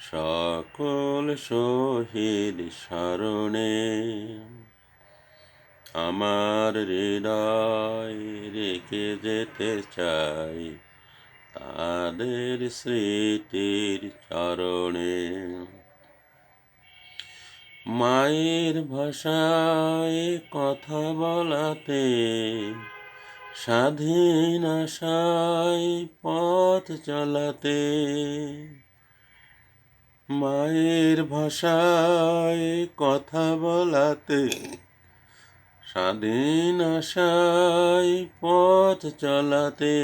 সকল শহীদ স্মরণে আমার হৃদয় রেখে যেতে চাই তাদের স্মৃতির চরণে। মায়ের ভাষায় কথা বলাতে স্বাধীন আশায় পথ চলাতে মায়ের ভাষায় কথা বলাতে স্বাধীন আশায় পথ চলাতে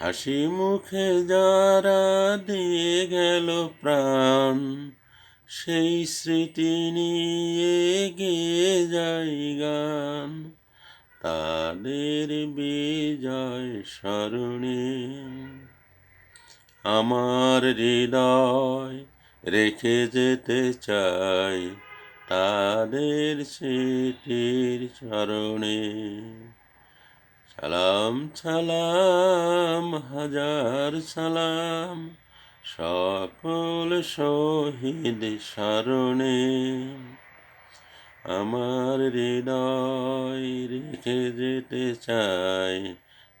হাসি মুখে যারা দিয়ে গেল প্রাণ, সেই স্মৃতি নিয়ে গিয়ে যাই গান। তাদের বিজয় স্মরণে আমার হৃদয় রেখে যেতে চাই তাদের স্মৃতির চরণে। সালাম সালাম, হাজার সালাম, সকল শহীদ স্মরণে। আমার হৃদয় রেখে যেতে চাই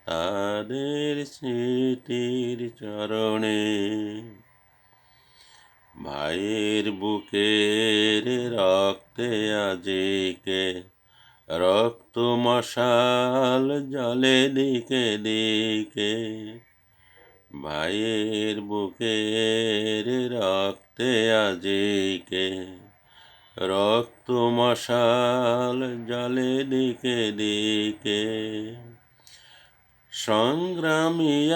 তাদের স্মৃতির চরণে। ভাইয়ের বুকের রক্তে আজিকে রক্ত মশাল জলে দিকে দিকে। ভাইয়ের বুকের রক্তে আজিকে রক্ত মশাল জলে দিকে দিকে। সংগ্রামী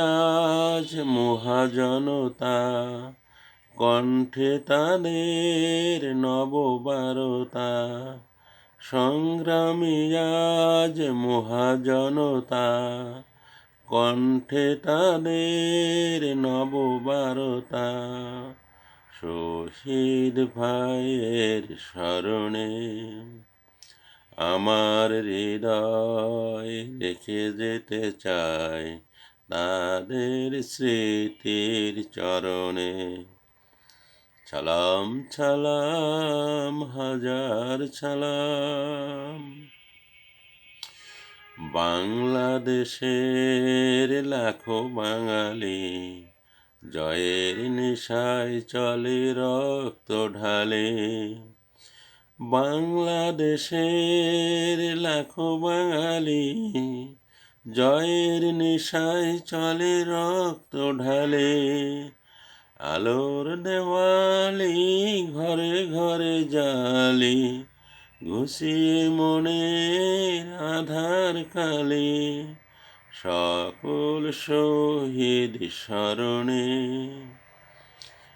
মহাজনতা কণ্ঠে তাদের নববারতা। সংগ্রামী আজ মহাজনতা কণ্ঠে তাদের নববারতা। শহীদ ভাইয়ের স্মরণে আমার হৃদয় রেখে যেতে চাই তাদের স্মৃতির চরণে। সালাম সালাম হাজার ছালাম। বাংলাদেশের লাখো বাঙালি জয়ের নেশায় চলে রক্ত ঢালে। বাংলাদেশের লাখো বাঙালি জয়ের নেশায় চলে, রক্ত ঢালে। আলোর দেওয়ালি ঘরে ঘরে জালি, ঘুষিয়ে মনের আধার কালে। সকল শহীদ স্মরণে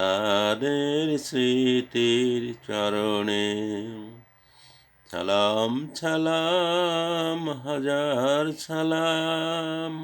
তাদের স্মৃতির চরণে। সালাম সালাম হাজার সালাম